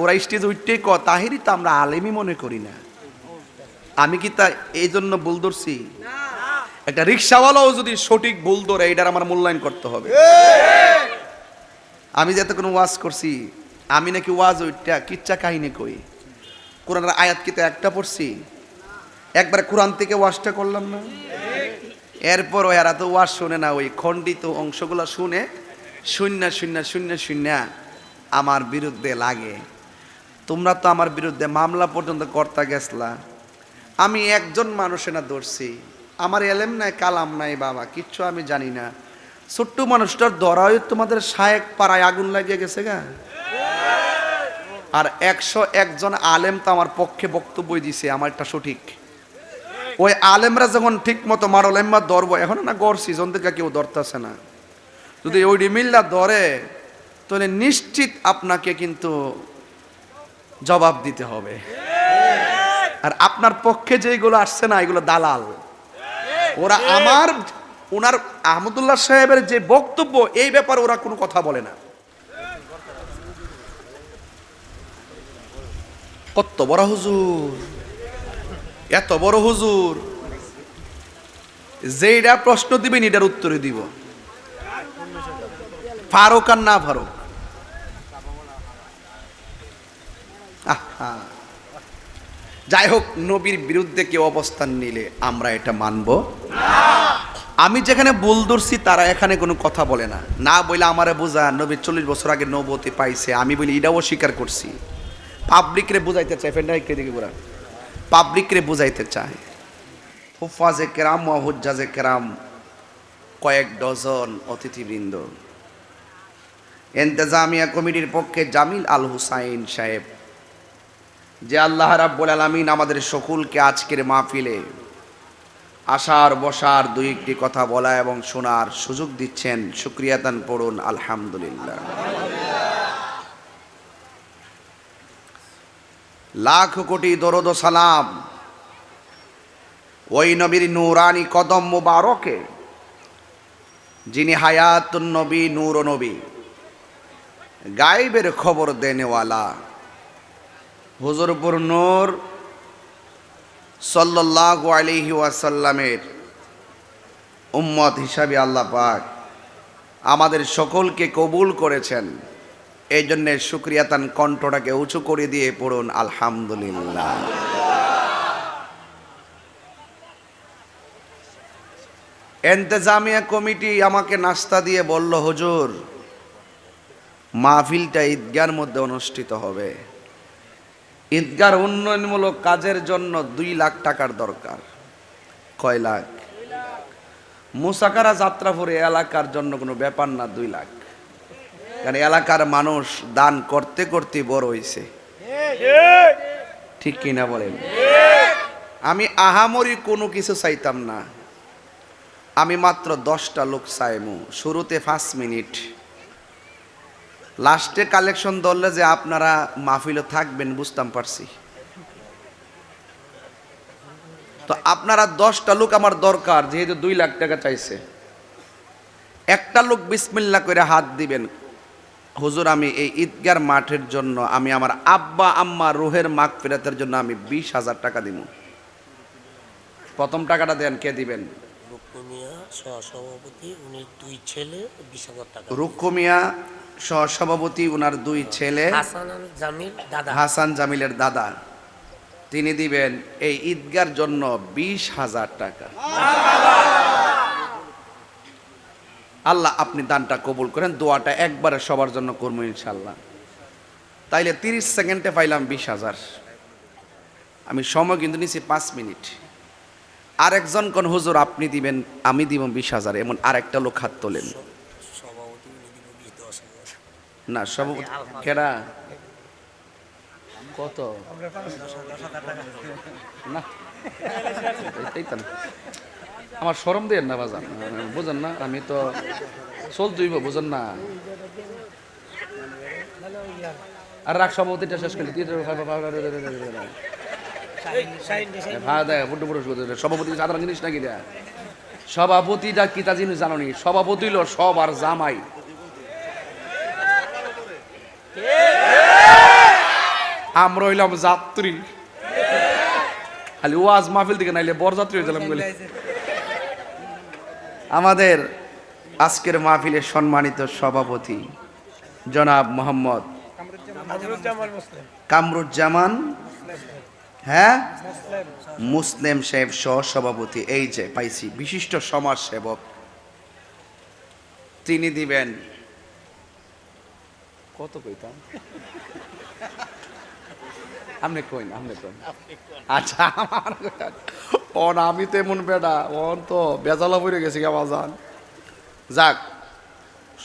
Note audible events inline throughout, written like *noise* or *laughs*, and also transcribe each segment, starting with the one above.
ওরা স্টেজ উঠতেই ক তাহেরই তো আমরা আলেমই মনে করি না। আমি কি তা এই জন্য ভুল ধরছি? একটা রিক্সাওয়ালাও যদি সঠিক ভুল ধরে এটার আমার মূল্যায়ন করতে হবে। আমি যাতে কোনো ওয়াজ করছি, আমি নাকি ওয়াজ ওইটা কিচ্ছা কাহিনী কই। কোরআনের আয়াত কি তো একটা পড়ছি? একবার কোরআন থেকে ওয়াজটা করলাম না? এরপর এরা তো ওয়াজ শুনে না, ওই খণ্ডিত অংশগুলো শুনে, শূন্য শূন্য শূন্য শূন্য, আমার বিরুদ্ধে লাগে। তোমরা তো আমার বিরুদ্ধে মামলা পর্যন্ত কর্তা গেছলা। আমি একজন মানুষে না ধরছি। আমার এলেম নাই, কালাম নাই বাবা, কিচ্ছু আমি জানি না। ছোট্ট মানুষটার ধরাই তোমাদের শায়েক পাড়ায় আগুন লাগিয়ে গেছে গা। আর একশো একজন আলেম তো আমার পক্ষে বক্তব্য দিছে, আমারটা সঠিক। ওই আলেমরা যখন ঠিক মতো মারল, এম্মা ধরবো, এখন না গড় সিজন থেকে কেউ ধরতেছে না। যদি ওই মিল্লা ধরে, তাহলে নিশ্চিত আপনাকে কিন্তু জবাব দিতে হবে। আর আপনার পক্ষে যেগুলো আসছে না, এগুলো দালাল। ওরা আমার, ওনার আহমদুল্লাহ সাহেবের যে বক্তব্য, এই ব্যাপারে ওরা কোনো কথা বলে না। কত বড় হুজুর, এত বড় হুজুর। যেটা প্রশ্ন দিবেন, এটার উত্তরে দিব। ফারুক আর না ফারুক। যাই হোক নবীর বিরুদ্ধে কেউ অবস্থান নিলে আমরা এটা মানব। আমি যেখানে ভুল ধরছি, তারা এখানে কোনো কথা বলে না। না বলে আমারে বোঝা, নবী চল্লিশ বছর আগে নবতী পাইছে, আমি বলি এটাও স্বীকার করছি। পাবলিকরে বুঝাইতে চাই ফেন্ডাইকে দিকে পুরা পাবলিকরে বুঝাইতে চায়। হুফাজে কেরাম ও হুজ্জাজে কেরাম, কয়েক ডজন অতিথিবৃন্দ। এন্তেজামিয়া কমিটির পক্ষে জামিল আল হুসাইন সাহেব যে আল্লাহ রাব্বুল আলামিন আমাদের সকলকে আজকের মাহফিলে আসার বসার দুই একটি কথা বলা এবং শোনার সুযোগ দিচ্ছেন। শুক্রিয়াতান পড়ুন আলহামদুলিল্লাহ। লাখ কোটি দরদ সালাম ওই নবীর নূরানি কদম মুবারকে, যিনি হায়াতুন নবী, নূর নবী গাইবের খবর দেনেওয়ালা হুজুরপুর নূর সাল্লাল্লাহু আলাইহি ওয়াসাল্লামের উম্মত হিসাবে আল্লাহ পাক আমাদের সকলকে কবুল করেছেন। এই জন্যে সুক্রিয়াতান কণ্ঠটাকে উঁচু করে দিয়ে পড়ুন, আলহামদুলিল্লাহ। এন্তেজামিয়া কমিটি আমাকে নাস্তা দিয়ে বলল, হুজুর, মাহফিলটা ঈদগার মধ্যে অনুষ্ঠিত হবে। ঈদগার উন্নয়নমূলক কাজের জন্য দুই লাখ টাকার দরকার। কয় লাখ? মুসাকারা যাত্রাপুরে এলাকার জন্য কোনো ব্যাপার না, দুই লাখ। কারণ এলাকার মানুষ দান করতে করতে বড় হয়েছে ঠিক কিনা বলেন? আমি আহামরি কোনো কিছু চাইতাম না। আমি মাত্র দশটা লোক চাইমু। শুরুতে পাঁচ মিনিট। লাস্টে কালেকশন ধরলে যে আপনারা মাহফিলে থাকবেন বুঝতাম পারছি। তো আপনারা দশটা লোক আমার দরকার যেহেতু দুই লাখ টাকা চাইছে। একটা লোক বিসমিল্লা করে হাত দিবেন। হুজুর আমি এই ঈদগার মাঠের জন্য আমি আমার আব্বা আম্মা রুহের মাগ ফেরাতের জন্য আমি বিশ হাজার টাকা দিব। প্রথম টাকাটা দেন কে দিবেন? রুকুমিয়া সহসভাপতি উনি দুই ছেলে বিশ হাজার টাকা। রুক্ষ মিয়া সহসভাপতি ওনার দুই ছেলে হাসান জামিলের দাদা। তিনি দিবেন এই ঈদগার জন্য বিশ হাজার টাকা। আল্লাহ আপনি দানটা কবুল করেন দোয়াটা একবারে সবার জন্য করব ইনশাল্লাহ তাইলে তিরিশ সেকেন্ডে পাইলাম বিশ হাজার। আমি সময় কিন্তু নিছি পাঁচ মিনিট। আরেকজন কোন হুজুর আপনি দিবেন আমি দিব বিশ হাজার এমন আরেকটা লোক হাত তোলেন সভাপতি উনি দিব বিশ দশ হাজার না সভাপতি কেডা? কত? না তো আমার সরম দিয়ে না বাজান বুঝেন না আমি তো চলতুইব বুঝেন না। আর রাখ সভাপতিটা শেষ করলি বুড্ডু বুড়ো সভাপতি সাধারণ জিনিস নাকি দেয় সভাপতিটা কি তা জিনিস জানো নি? সভাপতি হলো সব আর জামাই। আমরা হইলাম যাত্রী। খালি ওয়াজ মাহফিল থেকে নাইলে বরযাত্রী হয়েছিলাম বলে আমাদের আজকের মাহফিলের সম্মানিত সভাপতি জনাব মোহাম্মদ কামরুজ্জামান হ্যাঁ? মুসলিম সাহেব সহ সভাপতি এই যে পাইছি, বিশিষ্ট সমাজ সেবক তিনি দিবেন। কত কইতাম? আপনি কইন আপনি কইন। আচ্ছা আমার কথা। অন আমি তো এমন বেটা অন তো বেজালা পড়ে গেছি কেমন যান যাক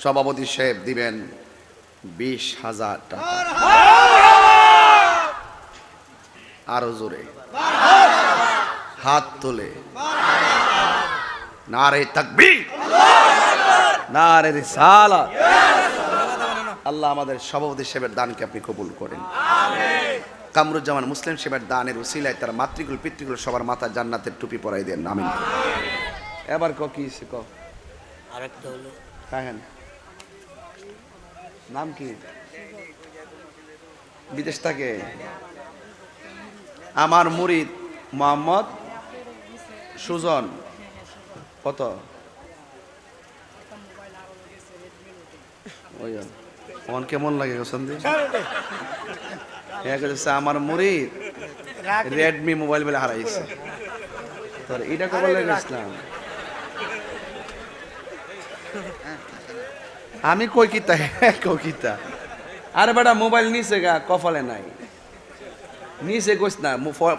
সভাপতি সাহেব দিবেন বিশ হাজার টাকা। আরও জোরে। হাত তোলে। নারে তাকবি নারে রিসালা আল্লাহ আমাদের সভাপতি সাহেবের দানকে আপনি কবুল করেন। কামরুজ্জামান মুসলিম সাহেবের দানের উসিলায় তার মাতৃকুল পিতৃকুল সবার মাথা জান্নাতের টুপি পরাই দেন। আমিন। এবার ক কি ক। আরেকটা হলো। কাহেন নাম কি? বিদেশ থাকে? আমার মুরিদ মোহাম্মদ সুজন। কত? ওই কেমন লাগে গো সন্দীপ আমার মুরিদ রেডমি মোবাইল বলে হারাইছে। তোর এটা কবে লাগে ইসলাম আমি কই কিতা? হ্যাঁ *laughs* কই কিতা? আরে বেটা মোবাইল নিছে গা, কপালে নাই। নিচে গোস না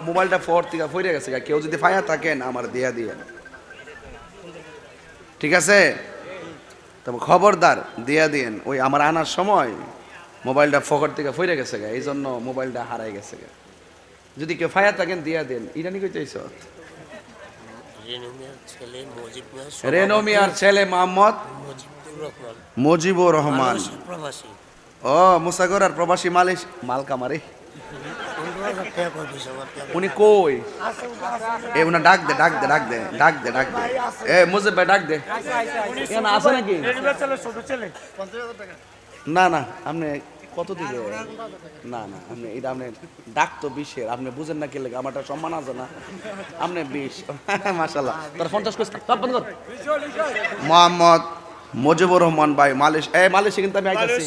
মোবাইলটা ফর থেকে ফইরে গেছে গা। কেউ যদি ফায়া থাকেন, আমার দিয়া দিয়ে ঠিক আছে? তবে খবরদার, দিয়া দিয়েন। ওই আমার আনার সময় মোবাইলটা ফকর থেকে ফইরে গেছে গা এই জন্য মোবাইলটা হারাই গেছে গা। যদি কেউ ফায়া থাকেন দিয়া দেন। এটা নি কইতেছ রেনু মিয়ার ছেলে মোহাম্মদ মজিবুর রহমান। ও মুসাগর আর প্রবাসী মালিশ মালকামারি উনি কই? এ উনা ডাক দে ডাক দে ডাক দে ডাক দে ডাক দে। এ মুজিব ভাই ডাক দে। এখানে আছে নাকি? না না আপনি কত দিকে না না আপনি এটা আপনি ডাক তো বিশের আপনি বুঝেন না কি লাগে আমারটা সম্মান আছে না। আপনি বিশ *laughs* মাশাল্লাহ তোর পঞ্চাশ কোস সব বন্ধ কর। মোহাম্মদ মুজিবুর রহমান ভাই মালিশ এ মালয়েশিয়া কিন্তু আমি আইতাছি।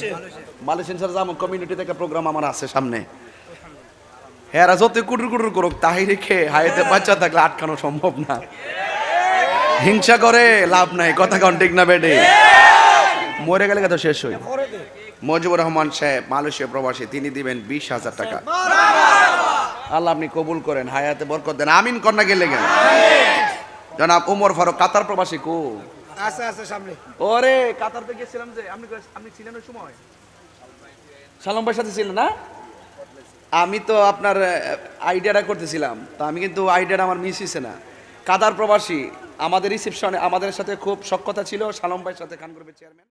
মালয়েশিয়ান স্যার যেমন কমিউনিটি থেকে প্রোগ্রাম আমার আছে সামনে। হেরা যত কুটুর কুটুর করুক তাই রেখে হাইতে বাচ্চা থাকলে আটকানো সম্ভব না। হিংসা করে লাভ নাই। কথা কন ঠিক না বেটে? মরে গেলে কথা শেষ হই মজিবুর রহমান সাহেব মালয়েশিয়া প্রবাসী তিনি দিবেন বিশ হাজার টাকা। আল্লাহ আপনি কবুল করেন হায়াতে বরকত দেন। আমিন কন্যা গেলে গেন জনাব উমর ফারুক কাতার প্রবাসী কো? আছে আছে সামনে। ওরে কাতারতে গেছিলাম যে আপনি আপনি ছিলেন ওই সময়? সালাম ভাইয়ের সাথে ছিলেন না? আমি তো আপনার আইডিয়াটা করতেছিলাম। তো আমি কিন্তু আইডিয়াটা আমার মিস হয়েছে না। কাতার প্রবাসী আমাদের রিসেপশনে আমাদের সাথে খুব সক্ষতা ছিল। সালাম ভাইয়ের সাথে খান করবে চেয়ারম্যান